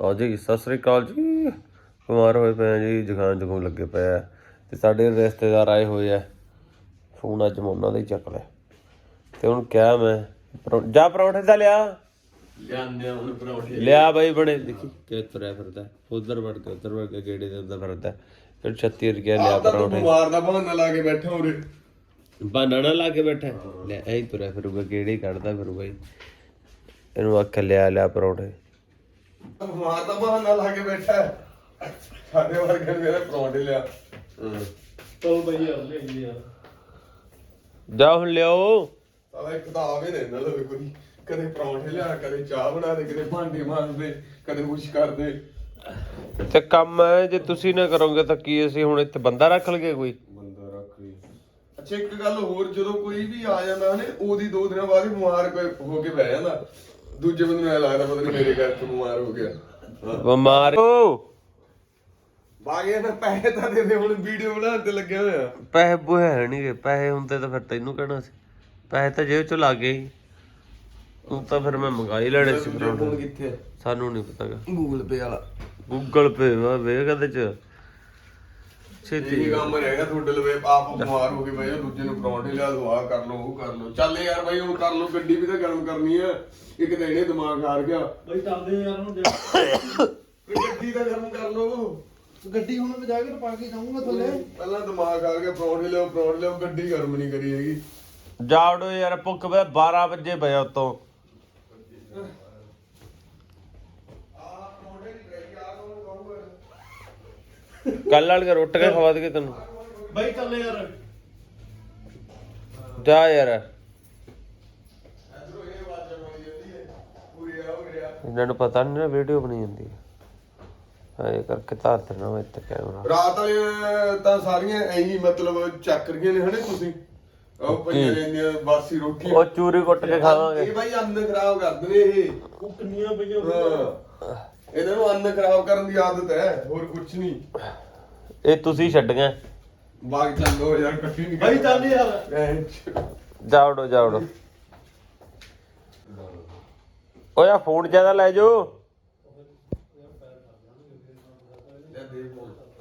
ਆਓ ਜੀ ਸਤਿ ਸ੍ਰੀ ਅਕਾਲ ਜੀ। ਬਿਮਾਰ ਹੋਏ ਪਏ ਆ ਜੀ ਜ਼ੁਕਾਮ ਜ਼ੁਕਾਮ ਲੱਗੇ ਪਏ ਆ ਤੇ ਸਾਡੇ ਰਿਸ਼ਤੇਦਾਰ ਆਏ ਹੋਏ ਆ। ਫੋਨ ਅੱਜ ਮੈਂ ਉਹਨਾਂ ਦਾ ਹੀ ਚੱਕ ਲਿਆ। ਤੇ ਹੁਣ ਕਿਹਾ ਮੈਂ ਜਾ ਪਰੌਂਠੇ ਦਾ ਲਿਆ। ਲਿਆਂਦੇ ਹੁਣ ਪਰੌਂਠੇ। ਲਿਆ ਬਾਈ ਬਣੇ ਦੇਖੀ ਕਿ ਤੁਰਿਆ ਫਿਰਦਾ ਉਧਰ ਵੜ ਕੇ ਉਧਰ ਵੜ ਕੇ ਗੇੜੇ ਦੇ ਅੰਦਰ ਫਿਰਦਾ ਫਿਰ 36 ਰੁਪਏ ਲਿਆ ਪਰੌਂਠੇ। ਬਿਮਾਰ ਦਾ ਬਹਾਨਾ ਲਾ ਕੇ ਬੈਠਾ ਉਰੇ। ਬਹਾਨਾ ਨਾ ਲਾ ਕੇ ਬੈਠਾ ਲੈ ਐਂ ਹੀ ਤੁਰਿਆ ਫਿਰੂਗਾ ਹੀ ਕੱਢਦਾ ਫਿਰੂਗਾ ਜੀ। ਇਹਨੂੰ ਆਖ ਲਿਆ ਲਿਆ ਪਰੌਂਠੇ। ਬਿਮਾਰ ਦਾ ਬਹਾਨਾ ਲਾ ਕੇ ਬੈਠਾ ਹੈ। ਸਾਡੇ ਵਰਗੇ ਨੇ ਮੇਰੇ ਪਰੌਂਠੇ ਲਿਆ। ਚਲ ਬਈ ਯਾਰ ਲੈ ਲਿਆ ਜਾ ਹੁਣ ਲਿਆਓ। ਸਾਲਾ ਇੱਕ ਤਾਂ ਆਵੇ ਨੇ ਨਾ ਲਵੇ ਕੋਈ। ਕਦੇ ਪਰੌਂਠੇ ਲਿਆ ਕਦੇ ਚਾਹ ਬਣਾ ਦੇ ਕਦੇ ਭਾਂਡੇ ਮਾਂਜਦੇ ਕਦੇ ਕੁਛ ਕਰਦੇ। ਤੇ ਕੰਮ ਹੈ ਜੇ ਤੁਸੀਂ ਨਾ ਕਰੋਗੇ ਤਾਂ ਕੀ ਅਸੀਂ ਹੁਣ ਇੱਥੇ ਬੰਦਾ ਰੱਖ ਲਗੇ ਕੋਈ? ਅੱਛਾ ਇੱਕ ਗੱਲ ਹੋਰ ਜਦੋਂ ਕੋਈ ਵੀ ਆ ਜਾਂਦਾ ਨੇ ਉਹਦੀ ਦੋ ਦਿਨਾਂ ਬਾਅਦ ਹੀ ਬਿਮਾਰ ਕੋਈ ਹੋ ਕੇ ਬਹਿ ਜਾਂਦਾ। ਦੂਜੇ ਬੰਦੇ ਨੂੰ ਐਂ ਲੱਗਦਾ ਪਤਾ ਨਹੀਂ ਮੇਰੇ ਘਰ ਤੋਂ ਬਿਮਾਰ ਹੋ ਗਿਆ। ਬਿਮਾਰ ਓ! ਬਾਗੇ ਨਾ ਪੈਸੇ ਤਾਂ ਦੇ ਦੇ ਹੁਣ ਵੀਡੀਓ ਬਣਾਉਣ ਤੇ ਲੱਗਿਆ ਹੋਇਆ। ਪੈਸੇ ਬੁਹੇ ਹੈ ਨਹੀਂਗੇ ਪੈਸੇ ਹੁੰਦੇ ਤਾਂ ਫਿਰ ਤੈਨੂੰ ਕਹਿਣਾ ਸੀ। ਪੈਸੇ ਤਾਂ ਜੇਬ ਚੋਂ ਲੱਗ ਗਏ ਤੂੰ ਤਾਂ ਫਿਰ ਮੈਂ ਮੰਗਾਈ ਲੈਣੇ ਸੀ ਫੋਨ ਪਰੌਂਠੇ। ਕਿੱਥੇ ਹੈ ਸਾਨੂੰ ਨਹੀਂ ਪਤਾਗਾ ਗੂਗਲ ਪੇ ਵਾਲਾ। ਗੂਗਲ ਪੇ ਵਾ ਵੇਖ ਇਹਦੇ ਚ। ਛੇਤੀ ਇਹ ਕੰਮ ਰਹੇਗਾ ਤੁਹਾਡੇ ਲਵੇ ਆਪ ਬਿਮਾਰ ਹੋ ਗਏ ਬਈ ਦੂਜੇ ਨੂੰ ਪਰੌਂਠੇ ਲਿਆ ਦੋ ਆਹ ਕਰ ਲੋ ਉਹ ਕਰ ਲੋ ਚੱਲ ਯਾਰ ਬਾਈ ਹੁਣ ਕਰ ਲੋ ਗੱਡੀ ਵੀ ਤਾਂ ਗਰਮ ਕਰਨੀ ਆ। ਇੱਕ ਤਾਂ ਇਹਨੇ ਦਿਮਾਗ ਹਾਰ ਗਿਆ। ਬਈ ਚੱਲਦੇ ਯਾਰ ਹੁਣ ਗੱਡੀ ਤਾਂ ਗਰਮ ਕਰ ਲੋ ਗੱਡੀ ਹੁਣ ਵਜਾ ਕੇ ਪਾ ਕੇ ਜਾਊਂਗਾ ਥੱਲੇ। ਪਹਿਲਾਂ ਦਿਮਾਗ ਆ ਗਿਆ ਪਰੌਂਠੇ ਲਿਓ ਪਰੌਂਠੇ ਲਿਓ ਗੱਡੀ ਗਰਮ ਨਹੀਂ ਕਰੀ ਹੈਗੀ। ਜਾਵੜੋ ਯਾਰ ਭੁੱਖ ਵੇ 12 ਵਜੇ ਪਿਆ ਉਤੋਂ। ਕੱਲ ਵਾਲੀ ਰੋਟ ਕੇ ਖਵਾ ਦੇ ਤੈਨੂੰ। ਬਈ ਚੱਲੇ ਯਾਰ। ਜਾ ਯਾਰ। ਪੂਰੀ ਆ ਹੋ ਗਿਆ ਇਹਨਾਂ ਨੂੰ ਪਤਾ ਨਹੀਂ ਨਾ ਵੀਡੀਓ ਬਣੀ ਜਾਂਦੀ ਹੈ ਇਹ ਕਰਕੇ ਧਾਰ ਦੇਣਾ ਮੈਂ ਇੱਥੇ ਕੈਮਰਾ ਰਾਤ ਵਾਲੇ ਤਾਂ ਸਾਰੀਆਂ ਐਂ ਹੀ ਮਤਲਬ ਚੱਕ ਰਹੀਆਂ ਨੇ ਹਨੇ ਤੁਸੀਂ? ਉਹ ਪਈਆਂ ਰਹਿੰਦੀਆਂ ਬਾਸੀ ਰੋਟੀਆਂ ਉਹ ਚੂਰੀ ਕੁੱਟ ਕੇ ਖਾਵਾਂਗੇ। ਇਹ ਬਾਈ ਅੰਨ ਖਰਾਬ ਕਰਦੇ ਨੇ ਇਹ। ਉਹ ਕਿੰਨੀਆਂ ਪਈਆਂ ਇਹਨਾਂ ਨੂੰ ਅੰਨ ਖਰਾਬ ਕਰਨ ਦੀ ਆਦਤ ਹੈ ਹੋਰ ਕੁਝ ਨਹੀਂ ਇਹ ਤੁਸੀਂ ਛੱਡੀਆਂ। ਬਾਗ ਚੱਲੋ ਯਾਰ ਇਕੱਠੀ ਨਹੀਂ ਬਈ ਚੱਲ ਯਾਰ। ਜਾਵੜੋ ਜਾਵੜੋ। ਓਏ ਆ ਫੋਨ ਜ਼ਿਆਦਾ ਲੈ ਜਾਓ।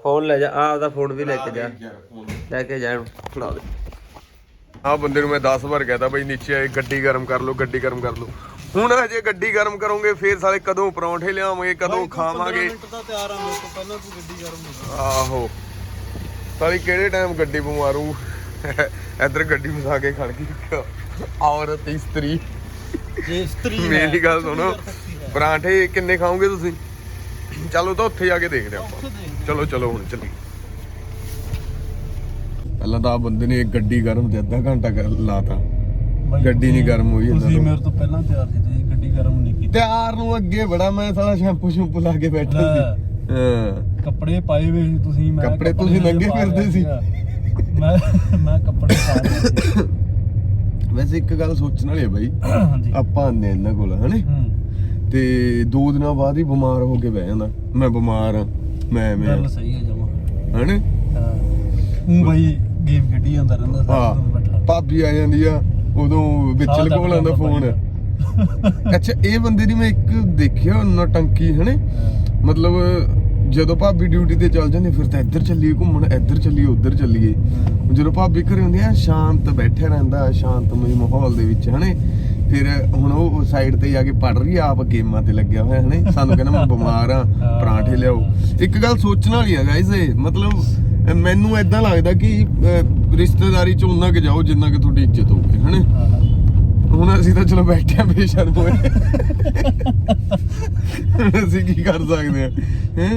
ਫੋਨ। ਲੈ ਜਾ ਆ ਆਪਦਾ ਫੋਨ ਵੀ ਲੈ ਕੇ ਜਾ। ਲੈ ਕੇ ਜਾ ਇਹਨੂੰ ਫੜਾ ਦੇ। ਆ ਬੰਦੇ ਨੂੰ ਮੈਂ 10 ਵਾਰ ਕਹਤਾ ਬਈ ਨੀਚੇ ਆਏ ਗੱਡੀ ਗਰਮ ਕਰ ਲਓ ਗੱਡੀ ਗਰਮ ਕਰ ਲਓ। ਹੁਣ ਹਜੇ ਗੱਡੀ ਗਰਮ ਕਰੋਗੇ ਫੇਰ ਸਾਲੇ ਕਦੋਂ ਪਰੌਂਠੇ ਲਿਆਵਾਂਗੇ ਕਦੋਂ ਖਾਵਾਂਗੇ। ਮਿੰਟ ਤਾਂ ਤਿਆਰ ਆ ਮੇਰੇ ਤੋਂ ਪਹਿਲਾਂ ਤੂੰ ਗੱਡੀ ਗਰਮ ਹੋ ਆਹੋ। ਸਾਲੀ ਕਿਹੜੇ ਟਾਈਮ ਗੱਡੀ ਬਿਮਾਰੂ ਇੱਧਰ ਗੱਡੀ ਫਸਾ ਕੇ ਖੜ ਗਈ ਔਰਤ ਇਸਤਰੀ। ਜੇ ਇਸਤਰੀ ਮੇਰੀ ਗੱਲ ਸੁਣੋ ਪਰਾਂਠੇ ਕਿੰਨੇ ਖਾਓਗੇ ਤੁਸੀਂ? ਚਲੋ ਤਾਂ ਉੱਥੇ ਜਾ ਕੇ ਦੇਖਦੇ ਆਪਾਂ। ਚਲੋ ਚਲੋ ਹੁਣ ਚੱਲੀ ਪਹਿਲਾਂ ਤਾਂ ਆ ਬੰਦੇ ਨੇ ਗੱਡੀ ਗਰਮ ਤੇ ਅੱਧਾ ਘੰਟਾ ਕਰ ਗੱਡੀ ਨਹੀਂ ਗਰਮ ਹੋਈ ਇਹਨਾਂ ਤੁਸੀਂ ਤੋਂ। ਮੇਰੇ ਤੋਂ ਪਹਿਲਾਂ ਤਿਆਰ ਸੀ ਗੱਡੀ ਗਰਮ ਨਹੀਂ ਕੀਤੀ। ਤਿਆਰ ਨੂੰ ਅੱਗੇ ਬੜਾ ਮੈਂ ਸਾਲਾ ਸ਼ੈਂਪੂ ਸ਼ੈਂਪੂ ਲਾ ਕੇ ਬੈਠਾ ਸੀ। ਹਾਂ। ਕੱਪੜੇ ਪਾਏ ਹੋਏ ਸੀ ਤੁਸੀਂ ਮੈਂ ਕੱਪੜੇ ਤੁਸੀਂ ਨੰਗੇ ਪਾ ਫਿਰਦੇ ਸੀ। ਸੀਗਾ। ਮੈਂ ਮੈਂ ਕੱਪੜੇ ਪਾ ਲਿਆ ਸੀ। ਵੈਸੇ ਇੱਕ ਗੱਲ ਸੋਚਣ ਵਾਲੀ ਹੈ ਬਾਈ ਹਾਂਜੀ। ਆਪਾਂ ਆਂਦੇ ਇਹਨਾਂ ਕੋਲ ਹਨੇ? ਹੂੰ। ਤੇ ਦੋ ਦਿਨਾਂ ਬਾਅਦ ਹੀ ਬਿਮਾਰ ਹੋ ਕੇ ਬਹਿ ਜਾਂਦਾ। ਮੈਂ ਬਿਮਾਰ ਆ ਮੈਂ ਮੈਂ। ਗੱਲ ਸਹੀ ਹੈ ਜਮਾ। ਹਨੇ? ਹਾਂ। ਉਹ ਬਈ ਗੇਮ ਖੇਡੀ ਜਾਂਦਾ ਰਹਿੰਦਾ ਸਾਰਾ ਦਿਨ ਹਾਂ ਬੈਠਾ। ਭਾਬੀ ਆ ਜਾਂਦੀ ਆ ਉਦੋਂ ਵਿੱਚ ਸਾਹ ਲਗੋ ਲਾਂਦਾ ਚੱਕ ਫੋਨ ਅੱਛਾ ਇਹ ਬੰਦੇ ਦੀ ਮੈਂ ਇੱਕ ਦੇਖਿਆ ਨਾ ਟੰਕੀ ਹਨੇ? ਮਤਲਬ ਜਦੋਂ ਭਾਬੀ ਡਿਊਟੀ ਤੇ ਚੱਲ ਜਾਂਦੀ ਫਿਰ ਤਾਂ ਇੱਧਰ ਚੱਲੀਏ ਘੁੰਮਣ ਇੱਧਰ ਚੱਲੀਏ ਉੱਧਰ ਚੱਲੀਏ। ਜਦੋਂ ਭਾਬੀ ਘਰੇ ਹੁੰਦੀ ਆ ਸ਼ਾਂਤ ਬੈਠਿਆ ਰਹਿੰਦਾ ਸ਼ਾਂਤਮਈ ਮਾਹੌਲ ਦੇ ਵਿੱਚ ਹਨੇ? ਫਿਰ ਹੁਣ ਉਹ ਸਾਈਡ ਤੇ ਜਾ ਕੇ ਪੜ ਰਹੀ ਆ, ਆਪ ਗੇਮਾਂ ਤੇ ਲੱਗਿਆ ਹੋਇਆ ਹਨੇ? ਸਾਨੂੰ ਕਹਿੰਦਾ ਮੈਂ ਬਿਮਾਰ ਆ ਪਰਾਂਠੇ ਲਿਆਓ। ਇੱਕ ਗੱਲ ਸੋਚਣ ਵਾਲੀ ਆ ਇਹ। ਮਤਲਬ ਮੈਨੂੰ ਐਦਾਂ ਲੱਗਦਾ ਕਿ ਰਿਸ਼ਤੇਦਾਰੀ ਚ ਉਨਾ ਕਿ ਜਾਓ ਜਿੰਨਾ ਕਿ ਤੁਹਾਡੀ ਇੱਜ਼ਤ ਹੋਵੇ ਹਨੇ? ਹੁਣ ਅਸੀਂ ਤਾਂ ਚਲੋ ਬੈਠੇ ਆ ਬੇਸ਼ਰਮ ਹੋਏ। ਅਸੀਂ ਕੀ ਕਰ ਸਕਦੇ ਆ ਹੈ?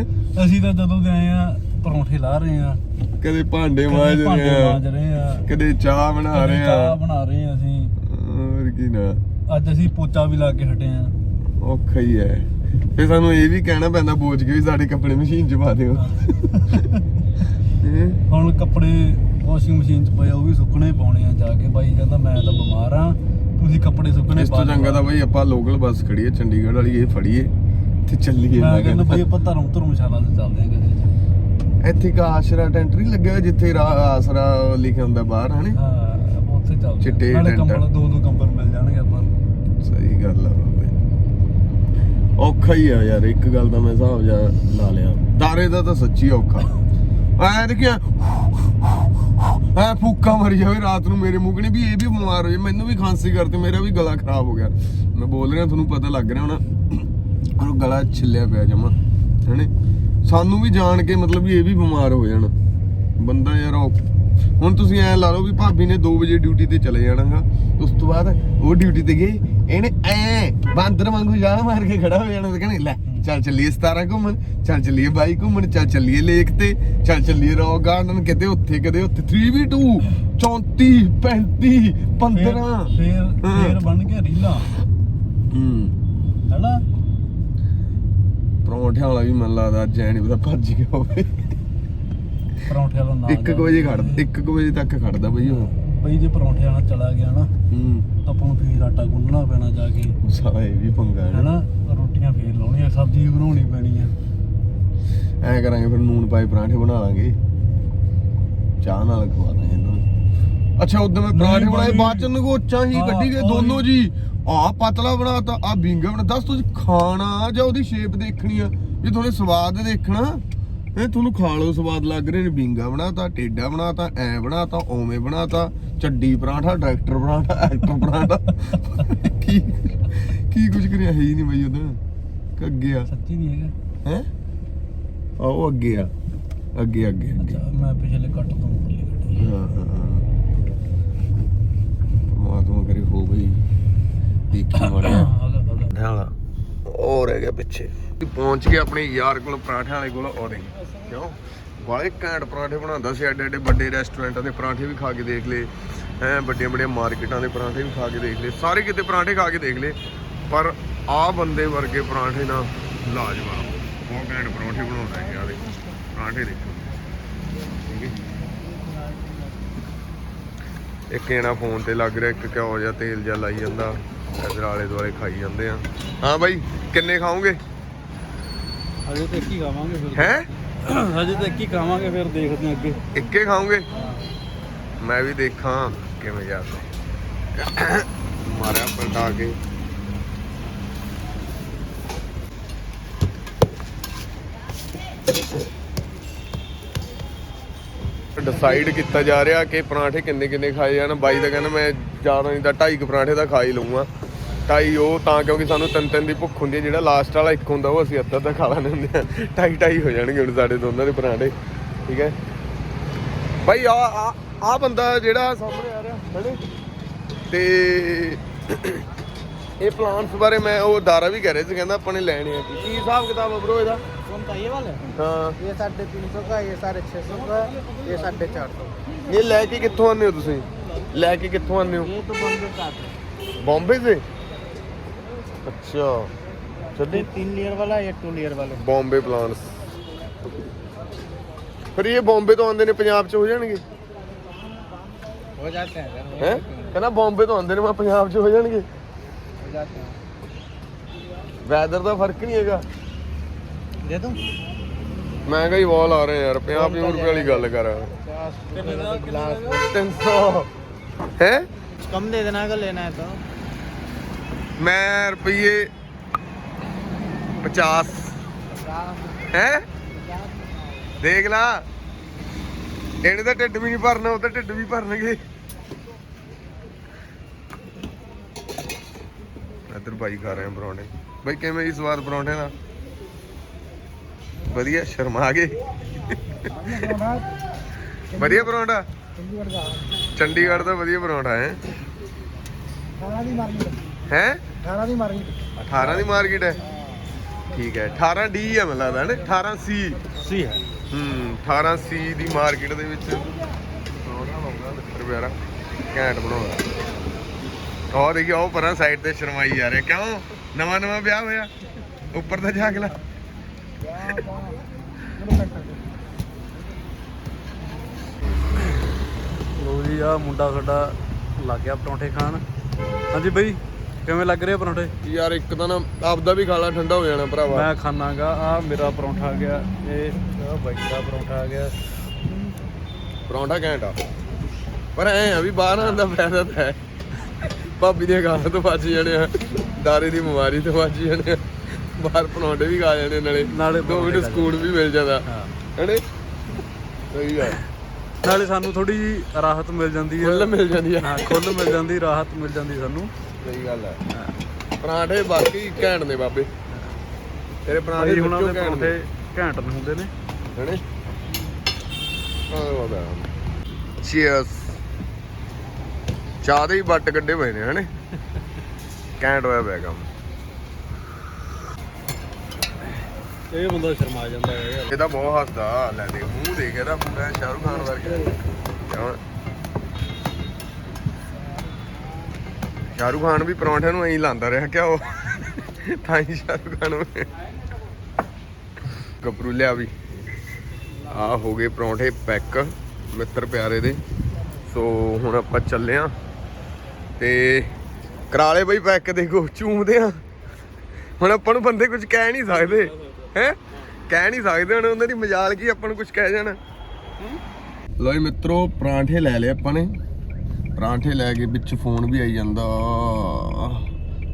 ਅਸੀਂ ਤਾਂ ਜਦੋਂ ਦੇ ਆਏ ਆ ਪਰੌਂਠੇ ਲਾ ਰਹੇ ਆ ਕਦੇ ਭਾਂਡੇ ਮਾਂਜ ਰਹੇ ਆ ਕਦੇ ਚਾਹ ਬਣਾ ਰਹੇ ਚਾਹ ਆ ਬਣਾ ਰਹੇ ਆ ਅਸੀਂ। ਹੋਰ ਕੀ ਨਾ। ਅੱਜ ਅਸੀਂ ਪੋਚਾ ਵੀ ਲਾ ਕੇ ਹਟੇ ਆ ਔਖਾ ਹੀ ਹੈ। ਫੇ ਸਾਨੂੰ ਇਹ ਵੀ ਕਹਿਣਾ ਪੈਂਦਾ ਬੋਝ ਕੇ ਵੀ ਸਾਡੇ ਕੱਪੜੇ ਮਸ਼ੀਨ 'ਚ ਪਾ ਦਿਓ? ਹੁਣ ਕੱਪੜੇ ਵਾਸ਼ਿੰਗ ਮਸ਼ੀਨ 'ਚ ਪਏ ਆ, ਉਹ ਵੀ ਸੁੱਕਣੇ ਪਾਉਣੇ ਆ ਜਾ ਕੇ ਬਾਈ ਕਹਿੰਦਾ ਮੈਂ ਤਾਂ ਬਿਮਾਰ ਆ ਤੁਸੀਂ ਕੱਪੜੇ ਸੁੱਕਣੇ ਇਸ ਤੋਂ। ਚੰਗਾ ਤਾਂ ਬਈ ਆਪਾਂ ਲੋਕਲ ਬੱਸ ਖੜੀਏ ਚੰਡੀਗੜ੍ਹ ਵਾਲੀ ਇਹ ਫੜੀਏ ਤੇ ਚੱਲੀਏ ਮੈਂ ਕਹਿੰਦਾ ਬਾਈ ਆਪਾਂ ਧਰਮ ਧਰਮਸ਼ਾਲਾ ਤੇ ਚੱਲਦੇ ਆ ਕਿਸੇ ਇੱਥੇ ਇੱਕ ਆਸਰਾ ਟੈਂਟ ਨਹੀਂ ਲੱਗਿਆ ਹੋਇਆ ਜਿੱਥੇ ਆਸਰਾ ਲਿਖਿਆ ਹੁੰਦਾ ਬਾਹਰ ਹਨੇ ਹਾਂ ਆਪਾਂ ਉੱਥੇ ਚੱਲਦੇ ਆ। ਚਿੱਟੇ ਟੈਂਟ। ਕੰਬਲ ਦੋ ਦੋ ਕੰਬਲ ਮਿਲ ਜਾਣਗੇ ਆਪਾਂ। ਸਹੀ ਔਖਾ ਹੀ ਆ ਯਾਰ ਇੱਕ ਗੱਲ ਦਾ ਮੈਂ ਹਿਸਾਬ ਜਾ ਲਾ ਲਿਆ ਦਾਰੇ ਦਾ ਤਾਂ ਸੱਚੀ ਔਖਾ ਐ ਦੇਖਿਆ ਐ ਫੂਕਾ ਮਰ ਜਾਵੇ ਰਾਤ ਨੂੰ ਮੇਰੇ ਮੂੰਹ ਕਣੀ ਵੀ ਇਹ ਵੀ ਬਿਮਾਰ ਹੋ ਜਾਏ ਮੈਨੂੰ ਵੀ ਖਾਂਸੀ ਕਰਤੇ, ਮੇਰਾ ਵੀ ਗਲਾ ਖਰਾਬ ਹੋ ਗਿਆ। ਮੈਂ ਬੋਲ ਰਿਹਾ, ਤੁਹਾਨੂੰ ਪਤਾ ਲੱਗ ਰਿਹਾ ਹੋਣਾ ਉਹ ਗਲਾ ਛਿੱਲਿਆ ਪਿਆ ਜਮਾ ਹੈਨੇ ਸਾਨੂੰ ਵੀ ਜਾਣ ਕੇ ਮਤਲਬ ਵੀ ਇਹ ਵੀ ਬਿਮਾਰ ਹੋ ਜਾਣਾ। ਬੰਦਾ ਯਾਰ ਔਖ- ਹੁਣ ਤੁਸੀਂ ਐ ਲਾ ਲਓ ਵੀ ਭਾਬੀ ਨੇ 2 ਵਜੇ ਡਿਊਟੀ ਤੇ ਚਲੇ ਜਾਣਾਗਾ, ਉਸ ਤੋਂ ਬਾਅਦ ਉਹ ਡਿਊਟੀ ਤੇ ਗਏ, ਇਹਨੇ ਐ ਬਾਂਦਰ ਵਾਂਗੂ ਜਾਣ ਮਾਰ ਕੇ ਖੜਾ ਹੋ ਜਾਣਾ ਤੇ ਕਹਿੰਦੇ ਲੈ ਚੱਲ ਚੱਲੀਏ 17 ਘੁੰਮਣ ਚੱਲ ਚੱਲੀਏ ਬਾਈ ਘੁੰਮਣ ਚੱਲ ਚੱਲੀਏ ਲੇਕ ਤੇ ਚੱਲ ਚੱਲੀਏ ਰੌਕ ਗਾਰਡਨ ਕਿਤੇ ਉੱਥੇ ਕਿਤੇ ਉੱਥੇ 3v2 34 35 15 ਫੇਰ ਫੇਰ ਬਣ ਕੇ ਰੀਲਾ। ਹੂੰ। ਹੈਨਾ? ਪਰੌਂਠਿਆਂ ਵਾਲਾ ਵੀ ਮਨ ਲੱਗਦਾ ਅੱਜ ਐ ਨਹੀਂ ਪਤਾ ਭੱਜ ਗਿਆ ਹੋਵੇ। ਪਰੌਂਠੇ ਵਾਲਾ ਨਾਲ 1 ਵਜੇ ਖੜਦਾ 1 ਵਜੇ ਤੱਕ ਖੜਦਾ ਬਈ ਉਹ। ਬਈ ਜੇ ਪਰੌਂਠੇ ਵਾਲਾ ਚਲਾ ਗਿਆ ਨਾ ਹੂੰ। ਆਪਾਂ ਨੂੰ ਫੇਰ ਆਟਾ ਗੁੰਨਣਾ ਪੈਣਾ ਜਾ ਕੇ। ਇਹ ਵੀ ਪੰਗਾ ਹੈ। ਹੈਨਾ? ਰੋਟੀਆਂ ਫੇਰ ਲਾਉਣੀਆਂ ਸਬਜ਼ੀ ਬਣਾਉਣੀ ਪੈਣੀ ਆ। ਐ ਕਰਾਂਗੇ ਫਿਰ ਨੂਨ ਪਾਏ ਪਰਾਂਠੇ ਬਣਾ ਲਾਂਗੇ। ਚਾਹ ਨਾਲ ਖਵਾ ਦਾਂਗੇ ਇਹਨਾਂ ਨੂੰ। ਅੱਛਾ ਉਦੋਂ ਮੈਂ ਪਰਾਂਠੇ ਬਣਾਏ ਬਣੀ। ਬਾਅਦ ਚ ਨਗੋਚਾਂ ਹੀ ਕੱਢੀ ਗਏ। ਦੋਨੋਂ ਜੀ। ਆਹ ਪਤਲਾ ਬਣਾਤਾ ਆ ਬਿੰਗਾ ਬਣਾ। ਦੱਸ ਤੁਸੀਂ ਖਾਣਾ ਜਾਂ ਉਹਦੀ ਸ਼ੇਪ ਦੇਖਣੀ ਆ? ਜੇ ਤੁਹਾਨੂੰ ਸਵਾਦ ਦੇਖਣਾ ਇਹ ਤੁਹਾਨੂੰ ਖਾ ਲਓ ਸਵਾਦ ਲੱਗ ਰਹੇ ਨੇ। ਬਿੰਗਾ ਬਣਾਤਾ ਟੇਡਾ ਬਣਾਤਾ ਐ ਬਣਾਤਾ ਓਵੇਂ ਬਣਾਤਾ ਚੱਡੀ ਪਰਾਂਠਾ ਡਾਇਰੈਕਟਰ ਪਰਾਂਠਾ ਐਕਟਰ ਪਰਾਂਠਾ। ਕੀ ਕੀ ਕੁਝ ਕਰਿਆ? ਹੈ ਹੀ ਨਹੀਂ ਬਈ ਉਹਦਾ। ਅੱਗੇ ਆ। ਸੱਚੀ ਨਹੀਂ ਹੈਗਾ। ਹੈ? ਆਓ ਅੱਗੇ ਆ। ਅੱਗੇ ਅੱਗੇ ਅੱਛਾ ਮੈਂ ਪਿਛਲੇ ਕੱਟ ਤੋਂ ਹਾਂ ਹਾਂ ਪਰਮਾਤਮਾ ਕਰੇ ਹੋ ਬਈ। ਦੇਖੀ ਢਾਲਾ ਉਹ ਰਹਿ ਗਿਆ ਪਿੱਛੇ। ਪਹੁੰਚ ਗਏ ਆਪਣੇ ਯਾਰ ਕੋਲ ਪਰਾਠਿਆਂ ਵਾਲੇ ਕੋਲ। ਔਰੇ ਕਿਉਂ? ਵਾਲੇ ਘੈਂਟ ਪਰਾਠੇ ਬਣਾਉਂਦਾ ਸੀ ਐਡੇ ਐਡੇ ਵੱਡੇ ਰੈਸਟੋਰੈਂਟਾਂ ਦੇ ਪਰਾਠੇ ਵੀ ਖਾ ਕੇ ਦੇਖ ਲਏ। ਐ ਵੱਡੀਆਂ ਵੱਡੀਆਂ ਮਾਰਕੀਟਾਂ ਦੇ ਪਰਾਠੇ ਵੀ ਖਾ ਕੇ ਦੇਖ ਲਏ। ਸਾਰੇ ਕਿਤੇ ਪਰਾਠੇ ਖਾ ਕੇ ਦੇਖ ਲਏ ਪਰ ਆ ਬੰਦੇ ਵਰਗੇ ਪਰਾਠੇ ਨਾ ਲਾਜਵਾਬ। ਬਹੁਤ ਘੈਂਟ ਪਰਾਠੇ ਬਣਾਉਂਦਾ ਹੈ ਯਾਰ ਪਰਾਠੇ ਦੇਖੋ। ਇੱਕ ਇਹਨਾਂ ਫੋਨ ਤੇ ਲੱਗ ਰਿਹਾ ਇੱਕ ਘਿਓ ਜਾਂ ਤੇਲ ਜਾਂ ਲਾਈ ਜਾਂਦਾ ਇਧਰ ਆਲੇ ਦੁਆਲੇ ਖਾਈ ਜਾਂਦੇ ਆ। ਹਾਂ ਬਾਈ ਕਿੰਨੇ ਖਾਓਗੇ? ਹਜੇ ਤੇ ਕੀ ਖਾਵਾਂਗੇ ਫਿਰ। ਹੈ? ਹਜੇ ਤੇ ਕੀ ਖਾਵਾਂਗੇ, ਫਿਰ ਦੇਖਦੇ ਹਾਂ ਅੱਗੇ। ਇੱਕੇ ਖਾਓਗੇ? ਮੈਂ ਵੀ ਦੇਖਾਂ ਕਿਵੇਂ ਜਾਂਦਾ ਮਾਰਿਆ ਪਲਟਾ ਕੇ। ਡਿਸਾਈਡ ਕੀਤਾ ਜਾ ਰਿਹਾ ਕਿ ਪਰਾਂਠੇ ਕਿੰਨੇ ਕਿੰਨੇ ਖਾਏ ਜਾਣ। ਬਾਈ ਦਾ ਕਹਿੰਦਾ ਮੈਂ ਜ਼ਿਆਦਾ ਨਹੀਂ ਤਾਂ ਢਾਈ ਕੁ ਪਰਾਂਠੇ ਦਾ ਖਾ ਹੀ ਲਊਂਗਾ। ਟਾਈ ਉਹ ਤਾਂ ਕਿਉਂਕਿ ਸਾਨੂੰ ਤਿੰਨ ਤਿੰਨ ਦੀ ਭੁੱਖ ਹੁੰਦੀ ਹੈ ਜਿਹੜਾ ਲਾਸਟ ਵਾਲਾ ਇੱਕ ਹੁੰਦਾ ਉਹ ਅਸੀਂ ਅੱਧਾ ਅੱਧਾ ਖਾ ਲੈਂਦੇ ਹੁੰਦੇ ਟਾਈ ਟਾਈ ਹੋ ਜਾਣਗੇ ਹੁਣ ਸਾਡੇ ਦੋਨਾਂ ਦੇ ਪਰਾਂਠੇ। ਠੀਕ ਹੈ? ਭਾਈ ਆ ਆ ਬੰਦਾ ਜਿਹੜਾ ਸਾਹਮਣੇ ਆ ਰਿਹਾ ਹੈਨੇ? ਤੇ ਇਹ ਪਲਾਂਟਸ ਬਾਰੇ ਮੈਂ ਉਹ ਦਾਰਾ ਵੀ ਕਹਿ ਰਿਹਾ ਸੀ ਕਹਿੰਦਾ ਆਪਾਂ ਲੈਣੇ ਆ। ਕੀ ਹਿਸਾਬ ਕਿਤਾਬ ਆ ਬ్రో ਇਹਦਾ? ਇਹ ਵਾਲੇ ਹਾਂ। ਇਹ 350 ਦਾ ਇਹ 650 ਦਾ ਇਹ 450 ਇਹ ਲੈ ਕੇ ਕਿੱਥੋਂ ਆਉਂਦੇ ਹੋ ਤੁਸੀਂ? ਲੈ ਕੇ ਕਿੱਥੋਂ ਆਉਂਦੇ ਹੋ? ਇਹ ਤੋਂ ਬੰਬੇ ਤੋਂ ਬੰਬੇ ਸੇ? ਅੱਛਾ ਚੱਲੀ ये तीन लेयर वाला ये टू लेयर वाला ਬੰਬੇ ਪਲਾਂਟਸ ਫਿਰ ਇਹ ਬੰਬੇ ਤੋਂ ਆਉਂਦੇ ਨੇ ਪੰਜਾਬ ਚ ਹੋ ਜਾਣਗੇ हो जाते हैं सर, ਹੈ ਕਹਿੰਦਾ ਬੰਬੇ ਤੋਂ ਆਉਂਦੇ ਨੇ ਮੈਂ ਪੰਜਾਬ ਚ ਹੋ ਜਾਣਗੇ हो जाते हैं ਵੈਦਰ ਦਾ ਫਰਕ ਨਹੀਂ ਹੈਗਾ दे दूँ ਮਹਿੰਗਾ ਹੀ ਵਾਲ ਆ ਰਹੇ ਯਾਰ 50 50 ਰੁਪਏ ਵਾਲੀ ਗੱਲ ਕਰ पचास रुपये का गिलास 300 ਹੈ कुछ कम दे देना अगर लेना है तो ਮੈਂ ਰੁਪਈਏ 50 ਹੈ? ਦੇਖ ਲਾ। ਇਹਨੇ ਤਾਂ ਢਿੱਡ ਵੀ ਨਹੀਂ ਭਰਨਾ, ਉਹ ਤਾਂ ਢਿੱਡ ਵੀ ਭਰਨਗੇ। ਇੱਧਰ ਭਾਈ ਖਾ ਰਹੇ ਆ ਪਰੌਂਠੇ। ਬਈ, ਕਿਵੇਂ ਜੀ ਸਵਾਦ ਪਰੌਂਠੇ ਦਾ ਵਧੀਆ, ਸ਼ਰਮਾ ਗਏ ਵਧੀਆ ਪਰੌਂਠਾ? ਚੰਡੀਗੜ੍ਹ ਦਾ ਵਧੀਆ ਪਰੌਂਠਾ, ਹੈ? ਹੈ? 18 ਦੀ ਮਾਰਕੀਟ 18 ਦੀ ਮਾਰਕੀਟ ਹੈ। ਠੀਕ ਹੈ 18 ਡੀ ਹੈ ਮੈਨੂੰ ਲੱਗਦਾ ਨੇ 18 ਸੀ ਸੀ ਹੈ। ਹੂੰ 18 ਸੀ ਦੀ ਮਾਰਕੀਟ ਦੇ ਵਿੱਚ। ਔਰ ਇਹ ਉਹ ਪਰਾਂ ਸਾਈਡ ਤੇ ਸ਼ਰਮਾਈ ਜਾ ਰਿਹਾ। ਕਿਉਂ? ਨਵਾਂ ਨਵਾਂ ਵਿਆਹ ਹੋਇਆ। ਉੱਪਰ ਤਾਂ ਜਾ ਅਗਲਾ ਲੋ। ਜੀ ਆ ਮੁੰਡਾ ਸਾਡਾ ਲੱਗ ਗਿਆ ਪਰੌਂਠੇ ਖਾਣ। ਹਾਂਜੀ ਬਈ। ਕਿਵੇਂ ਲੱਗ ਰਿਹਾ ਪਰੌਂਠੇ? ਯਾਰ ਇੱਕ ਤਾਂ ਨਾ ਆਪਦਾ ਵੀ ਖਾਲਾ ਠੰਡਾ ਹੋ ਜਾਣਾ ਭਰਾਵਾ। ਮੈਂ ਖਾਣਾਗਾ ਆ ਮੇਰਾ ਪਰੌਂਠਾ ਆ ਗਿਆ। ਇਹ ਆ ਬਾਈ ਦਾ ਪਰੌਂਠਾ ਆ ਗਿਆ। ਪਰੌਂਠਾ ਘੈਂਟ ਆ। ਪਰ ਐ ਆ ਵੀ ਬਾਹਰ ਆਉਣ ਦਾ ਫਾਇਦਾ ਤਾਂ ਹੈ। ਭਾਬੀ ਦੀਆਂ ਗਾਲਾਂ ਤੋਂ ਬਚ ਜਾਣੇ ਆ। ਦਾਰੇ ਦੀ ਬਿਮਾਰੀ ਤੋਂ ਬਚ ਜਾਣੇ ਆ। ਬਾਹਰ ਪਰੌਂਠੇ ਵੀ ਖਾ ਜਾਣੇ ਨਾਲੇ। ਨਾਲੇ ਦੋ ਮਿੰਟ ਸਕੂਨ ਵੀ ਮਿਲ ਜਾਂਦਾ। ਹਾਂ। ਹੈਨੇ? ਸਹੀ ਆ ਨਾਲੇ ਸਾਨੂੰ ਥੋੜੀ ਜੀ ਰਾਹਤ ਮਿਲ ਜਾਂਦੀ ਹੈ ਫੁੱਲ ਮਿਲ ਜਾਂਦੀ ਆ। ਹਾਂ ਖੁੱਲ ਮਿਲ ਜਾਂਦੀ ਰਾਹਤ ਮਿਲ ਜਾਂਦੀ ਸਾਨੂੰ। ਸਹੀ ਗੱਲ ਆ ਪਰਾਂਠੇ ਬਾਕੀ ਘੈਂਟ ਨੇ ਬਾਬੇ। ਤੇਰੇ ਪਰਾਂਠੇ ਹੁਣਾਂ ਵਿੱਚੋਂ ਦੇ ਘੈਂਟ ਨੇ। ਪਰੌਂਠੇ ਘੈਂਟ ਨਹੀਂ ਹੁੰਦੇ ਨੇ। ਹੈਨੇ? ਆਹ ਵਾਦਾ ਚੀਅਰਸ ਚਾਹ ਦੇ ਹੀ ਬੱਟ ਕੱਢੇ ਪਏ ਨੇ ਹਨੇ? ਕੈਂਟ ਹੋਇਆ ਪਿਆ ਕੰਮ। ਇਹ ਬੰਦਾ ਸ਼ਰਮਾ ਜਾਂਦਾ ਹੈ ਯਾਰ। ਇਹ ਤਾਂ ਬਹੁਤ ਹੱਸਦਾ। ਲੈ ਦੇ ਮੂੰਹ ਦੇਖ ਇਹਦਾ ਪੂਰਾ ਸ਼ਾਹਰੁਖ ਖਾਨ ਵਰਗਾ। ਸ਼ਾਹਰੁਖ ਖਾਨ ਵੀ ਪਰੌਂਠਿਆਂ ਨੂੰ ਐਂ ਲਾਂਦਾ ਰਿਹਾ, ਕਿਆ ਉਹ? ਤਾਂ ਹੀ ਸ਼ਾਹਰੁਖ ਖਾਨ ਹੋਏ ਗੱਭਰੂ ਲਿਆ ਵੀ। ਆ ਹੋ ਗਏ ਪਰੌਂਠੇ ਪੈਕ, ਮਿੱਤਰ ਪਿਆਰੇ ਦੇ। ਸੋ ਹੁਣ ਆਪਾਂ ਚੱਲੇ ਆ ਤੇ ਕਰਾਲੇ ਬਈ ਪੈਕ, ਦੇਖੋ, ਚੂਮਦੇ ਆ। ਹੁਣ ਆਪਾਂ ਨੂੰ ਬੰਦੇ ਕੁਝ ਕਹਿ ਨਹੀਂ ਸਕਦੇ। ਹੈ? ਕਹਿ ਨਹੀਂ ਸਕਦੇ, ਹੁਣ ਉਹਨਾਂ ਦੀ ਮਜਾਲ ਕੀ ਆਪਾਂ ਨੂੰ ਕੁਝ ਕਹਿ ਜਾਣਾ। ਲੋ ਜੀ ਮਿੱਤਰੋ, ਪਰਾਂਠੇ ਲੈ ਲਏ ਆਪਾਂ ਨੇ। ਪਰਾਂਠੇ ਲੈ ਕੇ ਵਿੱਚ ਫੋਨ ਵੀ ਆਈ ਜਾਂਦਾ।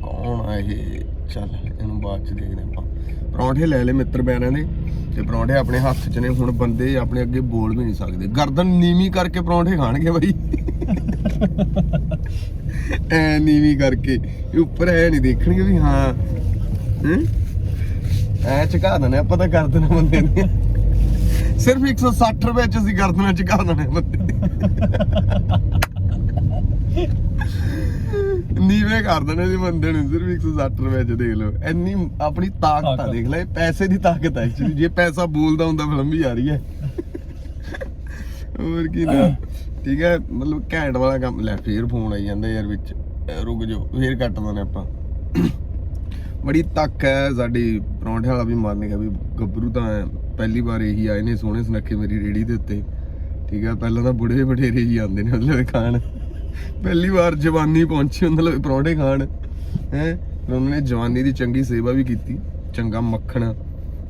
ਕੌਣ ਆ ਇਹ? ਚੱਲ, ਇਹਨੂੰ ਬਾਅਦ ਚ ਦੇਖਦੇ ਆਪਾਂ। ਪਰੌਂਠੇ ਲੈ ਲਏ ਮਿੱਤਰ ਪਿਆਰਿਆਂ ਦੇ, ਤੇ ਪਰੌਂਠੇ ਆਪਣੇ ਹੱਥ 'ਚ ਨੇ, ਹੁਣ ਬੰਦੇ ਆਪਣੇ ਅੱਗੇ ਬੋਲ ਵੀ ਨਹੀਂ ਸਕਦੇ। ਗਰਦਨ ਨੀਵੀਂ ਕਰਕੇ ਪਰੌਂਠੇ ਖਾਣਗੇ ਬਾਈ। ਐ ਨੀਵੀਂ ਕਰਕੇ। ਉੱਪਰ ਐ ਨਹੀਂ ਦੇਖਣਗੇ ਵੀ ਹਾਂ। ਹੈਂ? ਐ ਝੁਕਾ ਦਨੇ ਆਪਾਂ ਤਾਂ ਕਰ ਬੰਦੇ ਨੇ ਸਿਰਫ 160 ਰੁਪਏ ਚ ਅਸੀਂ ਕਰ ਦੇਣਾ ਝੁਕਾ ਦਨੇ ਬੰਦੇ ਨੇ। ਨੀਵੇਂ ਕਰ ਦੇਣੇ ਸੀ ਬੰਦੇ ਨੂੰ ਸਿਰਫ 160 ਰੁਪਏ ਚ ਦੇਖ ਲਓ। ਇੰਨੀ ਆਪਣੀ ਤਾਕਤ ਆ। ਦੇਖ ਲੈ ਪੈਸੇ ਦੀ ਤਾਕਤ ਹੈ ਐਕਚੁਅਲੀ ਜੇ ਪੈਸਾ ਬੋਲਦਾ ਹੁੰਦਾ ਫਿਲਮ ਵੀ ਆ ਰਹੀ ਹੈ। ਹੋਰ ਕੀ ਨਾ। ਠੀਕ ਹੈ ਮਤਲਬ ਘੈਂਟ ਵਾਲਾ ਕੰਮ। ਲੈ ਫੇਰ ਫੋਨ ਆਈ ਜਾਂਦਾ ਯਾਰ ਵਿੱਚ। ਰੁਕ ਜਾਓ ਫੇਰ ਕੱਟ ਦਿੰਦੇ ਆਪਾਂ। ਬੜੀ ਤੱਕ ਹੈ ਸਾਡੀ ਪਰੌਂਠੇ ਵਾਲਾ ਵੀ ਮੰਨ ਗਿਆ ਵੀ ਗੱਭਰੂ ਤਾਂ ਪਹਿਲੀ ਵਾਰ ਇਹੀ ਆਏ ਨੇ ਸੋਹਣੇ ਸੁਨੱਖੇ ਮੇਰੀ ਰੇੜੀ ਦੇ ਉੱਤੇ। ਠੀਕ ਹੈ ਪਹਿਲਾਂ ਤਾਂ ਬੁੜੇ ਬਟੇਰੇ ਜੀ ਆਉਂਦੇ ਨੇ ਮਤਲਬ ਖਾਣ। ਪਹਿਲੀ ਵਾਰ ਜਵਾਨੀ ਪਹੁੰਚੀ ਮਤਲਬ ਪਰੌਂਠੇ ਖਾਣ। ਹੈ? ਫਿਰ ਉਹਨਾਂ ਨੇ ਜਵਾਨੀ ਦੀ ਚੰਗੀ ਸੇਵਾ ਵੀ ਕੀਤੀ। ਚੰਗਾ ਮੱਖਣ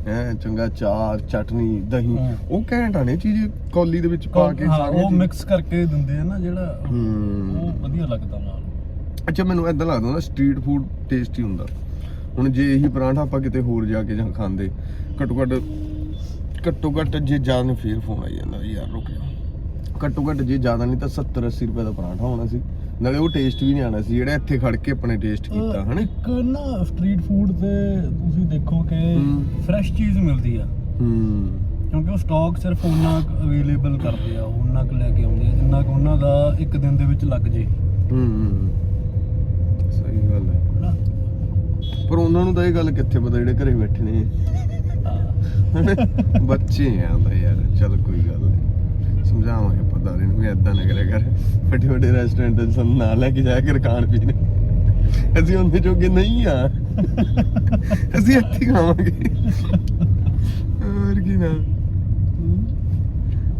ਹੈ? ਚੰਗਾ ਚਾਰ ਚਟਨੀ ਦਹੀਂ। ਉਹ ਘੈਂਟਾ ਨੇ ਚੀਜ਼ ਕੌਲੀ ਦੇ ਵਿੱਚ ਪਾ ਕੇ ਹਾਂ, ਸਾਰੀਆਂ ਉਹ। ਮਿਕਸ ਕਰਕੇ ਦਿੰਦੇ ਆ ਨਾ ਜਿਹੜਾ ਉਹ ਵਧੀਆ ਲੱਗਦਾ ਨਾਲ। ਅੱਛਾ ਮੈਨੂੰ ਇਦਾਂ ਲੱਗਦਾ ਨਾ ਸਟਰੀਟ ਫੂਡ ਟੇਸਟੀ ਹੁੰਦਾ। ਹੁਣ ਜੇ ਇਹੀ ਪਰਾਂਠਾ ਆਪਾਂ ਕਿਤੇ ਹੋਰ ਜਾ ਕੇ ਜਾਂ ਖਾਂਦੇ ਘੱਟੋ ਘੱਟ ਘੱਟੋ ਘੱਟ ਜੇ ਨਹੀਂ ਫੇਰ ਫੋਨ ਆਈ ਜਾਂਦਾ ਯਾਰ ਰੁਕ ਜਾ। ਘੱਟੋ ਘੱਟ ਜੇ ਜ਼ਿਆਦਾ ਨਹੀਂ ਤਾਂ 70 80 ਰੁਪਏ ਦਾ ਪਰਾਂਠਾ ਹੋਣਾ ਸੀ। ਨਾਲੇ ਉਹ ਟੇਸਟ ਵੀ ਨਹੀਂ ਆਣਾ ਸੀ ਜਿਹੜਾ ਇੱਥੇ ਖੜ ਕੇ ਆਪਣੇ ਟੇਸਟ ਕੀਤਾ ਹਨਾ? ਇੱਕ ਨਾ ਸਟਰੀਟ ਫੂਡ ਤੇ ਤੁਸੀਂ ਦੇਖੋ ਕਿ ਹੂੰ। ਫਰੈਸ਼ ਚੀਜ਼ ਮਿਲਦੀ ਆ। ਹੂੰ। ਕਿਉਂਕਿ ਉਹ ਸਟਾਕ ਸਿਰਫ ਉਹਨਾਂ ਅਵੇਲੇਬਲ ਕਰਦੇ ਆ ਉਹਨਾਂ ਕੁ ਲੈ ਕੇ ਆਉਂਦੇ ਆ ਜਿੰਨਾ ਕੁ ਉਹਨਾਂ ਦਾ ਇੱਕ ਦਿਨ ਦੇ ਵਿੱਚ ਲੱਗ ਜੇ। ਹੂੰ। ਸਹੀ ਗੱਲ ਹੈ ਪਰ ਉਹਨਾਂ ਨੂੰ ਤਾਂ ਇਹ ਗੱਲ ਕਿੱਥੇ ਪਤਾ ਜਿਹੜੇ ਘਰੇ ਬੈਠੇ ਨੇ। ਬੱਚੇ ਆ ਤਾਂ ਯਾਰ ਚੱਲ ਕੋਈ ਗੱਲ ਨਹੀਂ ਸਮਝਾਵਾਂਗੇ ਪਤਾ ਨਹੀਂ ਵੀ ਐਦਾਂ ਨਾ ਕਰਿਆ ਕਰ। ਵੱਡੇ ਵੱਡੇ ਰੈਸਟੋਰੈਂਟਾਂ 'ਚ ਸਾਨੂੰ ਨਾਲ ਲੈ ਕੇ ਜਾਇਆ ਕਰ ਖਾਣ ਪੀਣ। ਅਸੀਂ ਉਹਦੇ ਜੋਗੇ ਨਹੀਂ ਆ। ਅਸੀਂ ਇੱਥੇ ਖਾਵਾਂਗੇ। ਹੋਰ ਕੀ ਨਾ।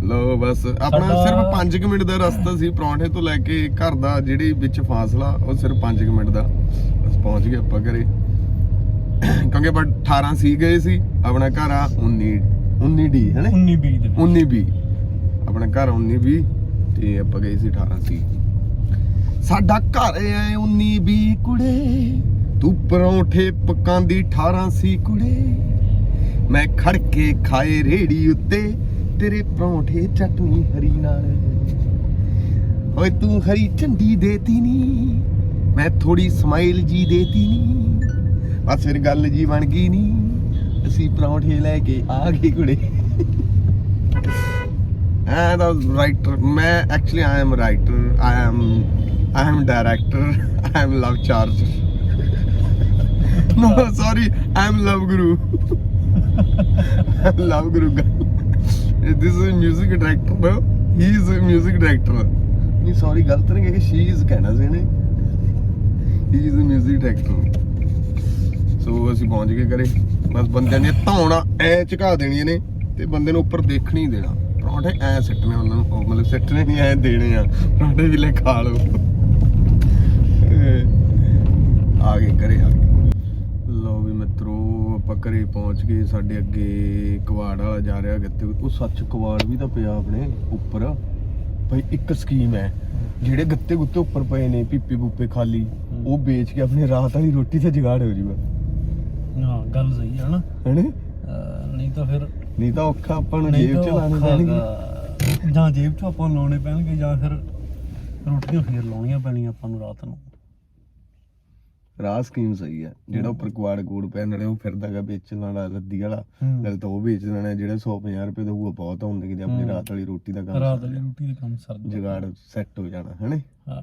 ਲੋ ਬਸ ਆਪਣਾ ਸਿਰਫ 5 ਮਿੰਟ ਦਾ ਰਸਤਾ ਸੀ ਪਰੌਂਠੇ ਤੋਂ ਲੈ ਕੇ ਘਰ ਦਾ ਜਿਹੜੀ ਵਿੱਚ ਫਾਸਲਾ ਉਹ ਸਿਰਫ 5 ਮਿੰਟ ਦਾ। ਬਸ ਪਹੁੰਚ ਗਏ ਆਪਾਂ ਘਰੇ। ਕਿਉਂਕਿ ਆਪਾਂ 18 ਸੀ ਗਏ ਸੀ ਆਪਣਾ ਘਰ ਆ 19 19 ਡੀ ਹੈ ਨਾ? 19 20 ਦੇ ਵਿੱਚ। 19 ਵੀ ਆਪਣਾ ਘਰ 19 ਵੀ ਤੇ ਆਪਾਂ ਗਏ ਸੀ 18 ਸੀ ਸਾਡਾ ਘਰ ਐ 19 ਵੀ ਕੁੜੇ, ਤੂੰ ਪਰੌਂਠੇ ਪਕਾਂਦੀ 18 ਸੀ ਕੁੜੇ। ਮੈਂ ਖੜ ਕੇ ਖਾਏ ਰੇੜੀ ਉੱਤੇ, ਤੇਰੇ ਪਰੌਂਠੇ ਚਟਨੀ ਹਰੀ ਨਾਲ। ਓਏ ਤੂੰ ਹਰੀ ਝੰਡੀ ਦੇਤੀ ਨੀ, ਮੈਂ ਥੋੜੀ ਸਮਾਈਲ ਜੀ ਦੇਤੀ ਨੀ। ਬਸ ਫਿਰ ਗੱਲ ਜੀ ਬਣ ਗਈ ਨੀ, ਅਸੀਂ ਪਰੌਂਠੇ ਲੈ ਕੇ ਆ ਗਏ ਕੁੜੇ। ਐ ਦਾ ਰਾਈਟਰ ਮੈਂ actually I am writer I am I am director I am love charge no sorry i'm love guru. Love guru guy this is a music director bro. He is a music director. ਨਹੀਂ sorry ਗਲਤ ਨਹੀਂ ਕਿ she is ਕਹਿਣਾ ਸੀ he is a music director. ਸੋ ਅਸੀਂ ਪਹੁੰਚ ਗਏ ਘਰੇ। ਬਸ ਬੰਦਿਆਂ ਨੇ ਧੌਣਾ ਐ ਝੁਕਾ ਦੇਣੀਆਂ ਨੇ ਤੇ ਬੰਦੇ ਨੂੰ ਉੱਪਰ ਦੇਖਣ ਹੀ ਦੇਣਾ। ਪਰੌਂਠੇ ਐ ਸਿੱਟਣੇ ਉਹਨਾਂ ਨੂੰ ਉਹ ਮਤਲਬ ਸਿੱਟਣੇ ਨਹੀਂ ਐ ਦੇਣੇ ਆ ਪਰੌਂਠੇ ਵੀ ਲੈ ਖਾ ਲਓ। ਆ ਗਏ ਘਰੇ ਆ ਗਏ। ਲਓ ਵੀ ਮਿੱਤਰੋ ਆਪਾਂ ਘਰੇ ਪਹੁੰਚ ਗਏ ਸਾਡੇ ਅੱਗੇ ਕਵਾੜ ਵਾਲਾ ਜਾ ਰਿਹਾ ਗੱਤੇ ਉਹ ਸੱਚ ਕਵਾੜ ਵੀ ਤਾਂ ਪਿਆ ਆਪਣੇ ਉੱਪਰ। ਭਾਈ ਇੱਕ ਸਕੀਮ ਹੈ ਜਿਹੜੇ ਗੱਤੇ ਗੁੱਤੇ ਉੱਪਰ ਪਏ ਨੇ ਪੀਪੇ ਪੂਪੇ ਖਾਲੀ ਉਹ ਵੇਚ ਕੇ ਆਪਣੇ ਰਾਤ ਵਾਲੀ ਰੋਟੀ ਤੇ ਜੁਗਾੜ ਹੋ ਜੂਗਾ। ਹਾਂ ਗੱਲ ਸਹੀ ਹੈ? ਨਾ ਨਹੀਂ ਤਾਂ ਫਿਰ ਨਹੀਂ ਤਾਂ ਔਖਾ ਆਪਾਂ ਨੂੰ ਨਹੀਂ ਜੇਬ ਤਾਂ ਚ ਲਾਣੇ ਔਖਾ ਪੈਣਗੇ ਹੈਗਾ। ਜਾਂ ਜੇਬ ਚ ਆਪਾਂ ਨੂੰ ਲਾਉਣੇ ਪੈਣਗੇ ਜਾਂ ਫਿਰ ਰੋਟੀਆਂ ਫੇਰ ਲਾਉਣੀਆਂ ਪੈਣੀਆਂ ਆਪਾਂ ਨੂੰ ਰਾਤ ਨੂੰ। ਰਾਹ ਸਕੀਮ ਸਹੀ ਹੈ ਜਿਹੜਾ ਉੱਪਰ ਕੁਆੜ ਕੂੜ ਪਿਆ ਨਾਲੇ ਉਹ ਫਿਰਦਾਗਾ ਵੇਚਣ ਵਾਲਾ ਰੱਦੀ ਵਾਲਾ। ਹੂੰ। ਨਾਲੇ ਤਾਂ ਉਹ ਵੇਚ ਦੇਣਾ ਜਿਹੜਾ 150 ਰੁਪਏ ਦਾ ਹੋਊਗਾ ਬਹੁਤ ਹੁੰਦੇ ਕਿ ਆਪਣੀ ਰਾਤ ਵਾਲੀ ਰੋਟੀ ਦਾ ਕੰਮ ਰਾਤ ਵਾਲੀ ਰੋਟੀ ਦੇ ਕੰਮ ਸਰ ਜੁਗਾੜ ਸੈੱਟ ਹੋ ਜਾਣਾ ਹਣੇ ਹਾਂ।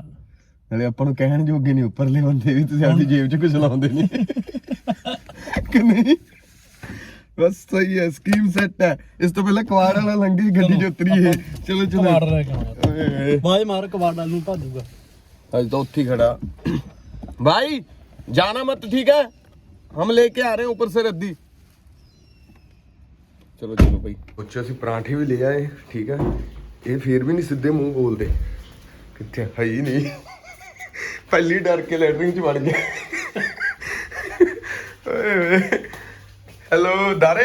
ਨਾਲੇ ਆਪਾਂ ਨੂੰ ਕਹਿਣ ਜੋਗੇ ਨਹੀਂ ਉੱਪਰਲੇ ਬੰਦੇ ਵੀ ਤੁਸੀਂ ਆਪਣੀ ਜੇਬ 'ਚ ਕੁਝ ਲਾਉਂਦੇ ਨਹੀਂ। ਕਿ ਨਹੀਂ? ਬਸ ਸਹੀ ਹੈ ਸਕੀਮ ਸੈੱਟ ਹੈ ਇਸ ਤੋਂ ਪਹਿਲਾਂ ਕੁਆੜ ਵਾਲਾ ਲੰਘੀ ਗੱਡੀ 'ਚ ਉਤਰੀਏ ਚਲੋ ਚਲੋ ਕਬਾੜ ਰਹਿ ਗਿਆ ਓਏ ਓਏ ਬਾਜ ਮਾਰ ਕਬਾੜ ਨਾਲ ਨੂੰ ਭਾਜੂਗਾ आज तो उत्थी खड़ा भाई जाना मत ठीक है हम लेके आ रहे हैं ऊपर से रद्दी ਚਲੋ ਚਲੋ ਭਾਈ ਉੱਚ ਅਸੀਂ ਪਰਾਂਠੇ ਵੀ ਲੈ ਆਏ ਠੀਕ ਹੈ ਇਹ ਫੇਰ ਵੀ ਨਹੀਂ ਸਿੱਧੇ ਮੂੰਹ ਬੋਲਦੇ ਕਿੱਥੇ ਹੈ ਹੀ ਨਹੀਂ ਪਹਿਲੀ ਡਰ ਕੇ ਲੈਟਰਿੰਗ ਚ ਵੜ ਗਿਆ ਓਏ ਹੈਲੋ ਦਾਰੇ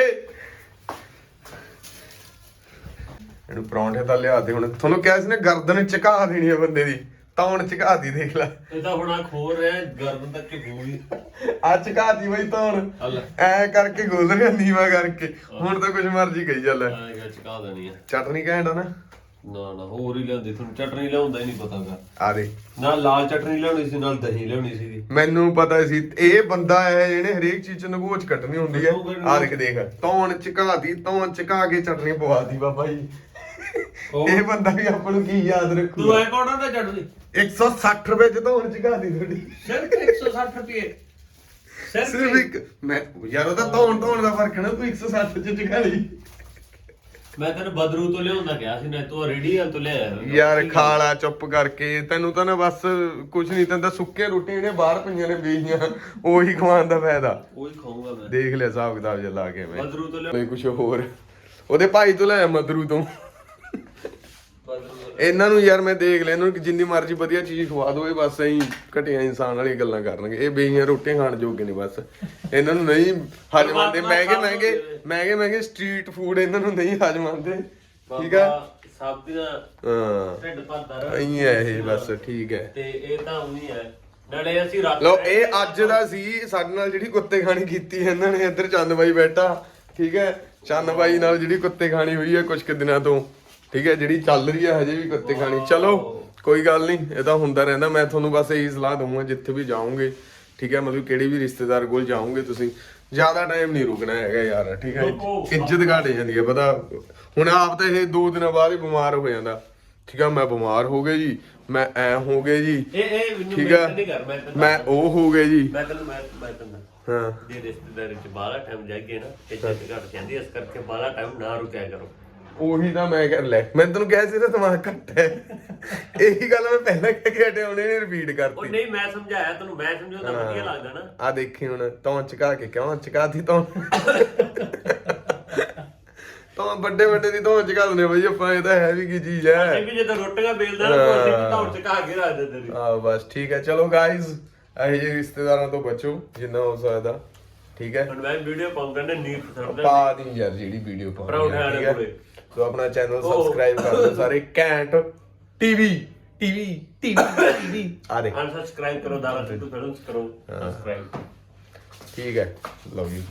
ਇਹਨੂੰ ਪਰੌਂਠੇ ਤਾਂ ਲਿਆ ਦੇ ਹੁਣ। ਤੁਹਾਨੂੰ ਕਿਹਾ ਸੀ ਨਾ ਗਰਦਨ ਝੁਕਾ ਦੇਣੀ ਹੈ ਬੰਦੇ ਦੀ। ਤਾਂ ਹੁਣ ਝੁਕਾਤੀ ਦੇਖ ਲੈ। ਇਹ ਤਾਂ ਹੁਣ ਖੋਲ ਰਿਹਾ ਗਰਦਨ ਤੱਕ ਕਿ ਹੋਊਗੀ ਆ ਝੁਕਾਤੀ ਬਈ ਤਾਂ ਹੁਣ। ਹਲ। ਐ ਕਰਕੇ ਗੋਲ ਰਿਹਾ ਨੀਵਾ ਕਰਕੇ। ਹੁਣ ਤਾਂ ਕੁਝ ਮਰਜ਼ੀ ਕਹੀ ਚੱਲ। ਦੇਣੀ ਆ। ਚਟਨੀ ਘੈਂਟ ਆ ਨਾ। ਨਾ ਨਾ ਹੋਰ ਹੀ ਲਿਆਂਦੀ ਤੁਹਾਨੂੰ ਚਟਨੀ ਲਿਆਉਂਦਾ ਹੀ ਨਹੀਂ ਪਤਾਗਾ ਆ ਦੇ। ਨਾਲ ਲਾਲ ਚਟਨੀ ਲਿਆਉਣੀ ਸੀ ਨਾਲ ਦਹੀਂ ਲਿਆਉਣੀ ਸੀਗੀ। ਮੈਨੂੰ ਪਤਾ ਸੀ ਇਹ ਬੰਦਾ ਹੈ ਜਿਹਨੇ ਹਰੇਕ ਚੀਜ਼ ਚ ਨਗੋਚ ਕੱਟਣੀ ਹੁੰਦੀ ਹੈ। ਆ ਦੇਖ ਦੇਖ ਤੌਣ ਝੁਕਾਤੀ ਤੌਣ ਝੁਕਾ ਕੇ ਚਟਨੀ ਪਵਾਤੀ ਬਾਬਾ ਜੀ। ਇਹ ਬੰਦਾ ਵੀ ਆਪਾਂ ਨੂੰ ਕੀ ਯਾਦ ਤੂੰ ਰੱਖੂਗਾ ਐ ਕੌਣ ਦਾ ਚਟਨੀ? 160 ਰੁਪਏ ਚ ਤੌਣ ਝੁਕਾਤੀ ਤੁਹਾਡੀ। ਸਿਰਫ 160 ਰੁਪਏ। ਸਿਰਫ ਇੱਕ। ਮੈਂ ਯਾਰ ਉਹਦਾ ਤੌਣ ਤੌਣ ਦਾ ਫ਼ਰਕ ਨਾ ਤੂੰ 160 ਚ ਝੁਕਾ ਲਈ। ਮੈਂ ਤੈਨੂੰ ਬਦਰੂ ਤੋਂ ਲਿਆਉਂਦਾ ਕਿਹਾ ਸੀ ਨਾ ਤੂੰ ਰੇੜੀ ਤੋਂ ਲਿਆਇਆ ਯਾਰ ਖਾਲਾ ਚੁੱਪ ਕਰਕੇ ਤੈਨੂੰ ਤਾਂ ਨਾ ਬਸ ਕੁਝ ਨਹੀਂ ਤੈਨੂੰ ਤਾਂ ਸੁੱਕੀਆਂ ਰੋਟੀਆਂ ਜਿਹੜੀਆਂ ਬਾਹਰ ਪਈਆਂ ਨੇ ਬੀਜੀਆਂ ਉਹੀ ਖਵਾਉਣ ਦਾ ਫਾਇਦਾ। ਉਹੀ ਖਾਊਂਗਾ ਮੈਂ। ਦੇਖ ਲਿਆ ਹਿਸਾਬ ਕਿਤਾਬ ਜਿਹਾ ਲਾ ਕੇ ਮੈਂ। ਬਦਰੂ ਤੋਂ ਲਿਆ ਕੋਈ ਕੁਝ ਹੋਰ। ਉਹਦੇ ਭਾਈ ਤੋਂ ਲਿਆ ਮਦਰੂ ਤੋਂ। ਇਹਨਾਂ ਨੂੰ ਯਾਰ ਮੈਂ ਦੇਖ ਲਿਆ ਇਹਨਾਂ ਨੂੰ ਜਿੰਨੀ ਮਰਜ਼ੀ ਵਧੀਆ ਚੀਜ਼ ਖਵਾ ਦੋ ਇਹ ਬਸ ਐਂ ਘਟੀਆਂ ਇਨਸਾਨ ਵਾਲੀਆਂ ਗੱਲਾਂ ਕਰਨਗੇ। ਇਹ ਬੇਈਆਂ ਰੋਟੀਆਂ ਖਾਣ ਜੋਗੇ ਨਹੀਂ ਬਸ। ਇਹਨਾਂ ਨੂੰ ਨਹੀਂ ਹਜਮ ਆਉਂਦੇ ਮਹਿੰਗੇ ਮਹਿੰਗੇ ਮਹਿੰਗੇ ਮਹਿੰਗੇ ਸਟਰੀਟ ਫੂਡ ਇਹਨਾਂ ਨੂੰ ਨਹੀਂ ਹਜਮ ਆਉਂਦੇ ਠੀਕ ਆ? ਸਭ ਦੀਆਂ ਹਾਂ। ਢਿੱਡ ਭਰਦਾ ਰਹੇ ਐਂ ਹੈ ਇਹ ਬਸ ਠੀਕ ਹੈ। ਤੇ ਇਹ ਤਾਂ ਉਹੀ ਹੈ ਨਾਲੇ ਅਸੀਂ ਰੱਖ ਲੋ ਇਹ ਅੱਜ ਦਾ ਸੀ ਸਾਡੇ ਨਾਲ ਜਿਹੜੀ ਕੁੱਤੇ ਖਾਣੀ ਕੀਤੀ ਇਹਨਾਂ ਨੇ ਇੱਧਰ ਚੰਦ ਬਾਈ ਬੈਠਾ। ਠੀਕ ਹੈ? ਚੰਦ ਬਾਈ ਨਾਲ ਜਿਹੜੀ ਕੁੱਤੇ ਖਾਣੀ ਹੋਈ ਹੈ ਕੁਝ ਕੁ ਦਿਨਾਂ ਤੋਂ। ਠੀਕ ਹੈ ਜਿਹੜੀ ਚੱਲ ਰਹੀ ਹੈ ਹਜੇ ਵੀ ਕੁੱਤੇ ਖਾਣੀ। ਚਲੋ ਕੋਈ ਗੱਲ ਨਹੀਂ ਇਹ ਤਾਂ ਹੁੰਦਾ ਰਹਿੰਦਾ। ਮੈਂ ਤੁਹਾਨੂੰ ਬਸ ਇਹੀ ਸਲਾਹ ਦਊਂਗਾ ਜਿੱਥੇ ਵੀ ਜਾਓਗੇ ਠੀਕ ਹੈ ਮਤਲਬ ਕਿਹੜੇ ਵੀ ਰਿਸ਼ਤੇਦਾਰ ਕੋਲ ਜਾਓਗੇ ਤੁਸੀਂ ਜ਼ਿਆਦਾ ਟਾਈਮ ਨਹੀਂ ਰੁਕਣਾ ਹੈਗਾ ਯਾਰ ਠੀਕ ਹੈ ਇੱਜ਼ਤ ਘਟ ਜਾਂਦੀ ਹੈ ਪਤਾ। ਹੁਣ ਆਪ ਤਾਂ ਇਹ ਦੋ ਦਿਨਾਂ ਬਾਅਦ ਹੀ ਬਿਮਾਰ ਹੋ ਜਾਂਦਾ। ਠੀਕ ਹੈ ਮੈਂ ਬਿਮਾਰ ਹੋ ਗਿਆ ਜੀ ਮੈਂ ਐ ਹੋ ਗਿਆ ਜੀ ਇਹ ਇਹ ਮੈਨੂੰ ਠੀਕ ਕਰ ਮੈਂ ਉਹ ਹੋ ਗਿਆ ਜੀ। ਮੈਂ ਤੈਨੂੰ ਮੈਂ ਮੈਂ ਤੈਨੂੰ ਹਾਂ। ਜੇ ਰਿਸ਼ਤੇਦਾਰੀ ਚ ਬਾਹਲਾ ਟਾਈਮ ਜਾਈਏ ਨਾ ਚੱਕ ਘਟ ਜਾਂਦੀ ਇਸ ਕਰਕੇ ਬਾਹਲਾ ਟਾਈਮ ਨਾ ਰੁਕਿਆ ਕਰੋ। ਉਹੀ ਤਾਂ ਮੈਂ ਕਰ ਲੈ ਮੈਂ ਤੈਨੂੰ ਕਿਹਾ ਸੀ ਨਾ ਦਿਮਾਗ ਘੱਟ ਹੈ। ਇਹੀ ਗੱਲ ਮੈਂ ਪਹਿਲਾਂ ਕਹਿ ਕੇ ਹਟਿਆ ਉਹਨੇ ਨੇ ਰਿਪੀਟ ਉਹ ਕਰਤੀ ਨਹੀਂ ਮੈਂ ਸਮਝਾਇਆ ਤੈਨੂੰ ਮੈਂ ਸਮਝਾਉਂਦਾ ਵਧੀਆ ਲੱਗਦਾ ਨਾ। ਆ ਦੇਖੀ ਹੁਣ ਤੌਂ ਚਕਾ ਕੇ ਕਿਉਂ ਚਕਾਤੀ ਤੌਂ? ਤੌਂ ਵੱਡੇ ਵੱਡੇ ਦੀ ਤੌਂ ਚਕਾ ਦਿੰਦੇ ਬਈ ਆਪਾਂ ਇਹ ਤਾਂ ਹੈ ਵੀ ਕੀ ਚੀਜ਼ ਇਹ ਹੈ ਵੀ ਜਦੋਂ ਰੋਟੀਆਂ ਬੇਲਦਾ ਨਾ ਕੋਈ ਅਸੀਂ ਧੌਣ ਚ ਕਾ ਕੇ ਰੱਖ ਦਿੰਦੇ ਨੇ। ਆ ਬਸ ਠੀਕ ਹੈ ਚਲੋ ਗਾਇਜ਼ ਇਹੋ ਜਿਹੇ ਰਿਸ਼ਤੇਦਾਰਾਂ ਤੋਂ ਬਚੋ ਜਿੰਨਾ ਹੋ ਸਕਦਾ ਠੀਕ ਹੈ। ਹੁਣ ਮੈਂ ਵੀਡੀਓ ਪਾਉਂਗਾ ਨਾ ਨੀਰ ਪਾ ਦੀ ਯਾਰ ਜਿਹੜੀ ਵੀਡੀਓ ਪਰੌਂਠੇ ਪਾਉਣੀ ਵਾਲੇ ਸੋ ਆਪਣਾ ਚੈਨਲ। ਸਬਸਕ੍ਰਾਈਬ ਕਰ ਦਿਓ ਸਾਰੇ ਕੈਂਟ ਟੀਵੀ ਟੀਵੀ ਟੀਵੀ ਟੀਵੀ ਆ ਦੇ ਅਨਸਬਸਕ੍ਰਾਈਬ ਕਰੋ ਦਾਰਾ ਸਿੱਧੂ ਕਰੋ ਸਬਸਕ੍ਰਾਈਬ ਠੀਕ ਹੈ ਲਵ ਯੂ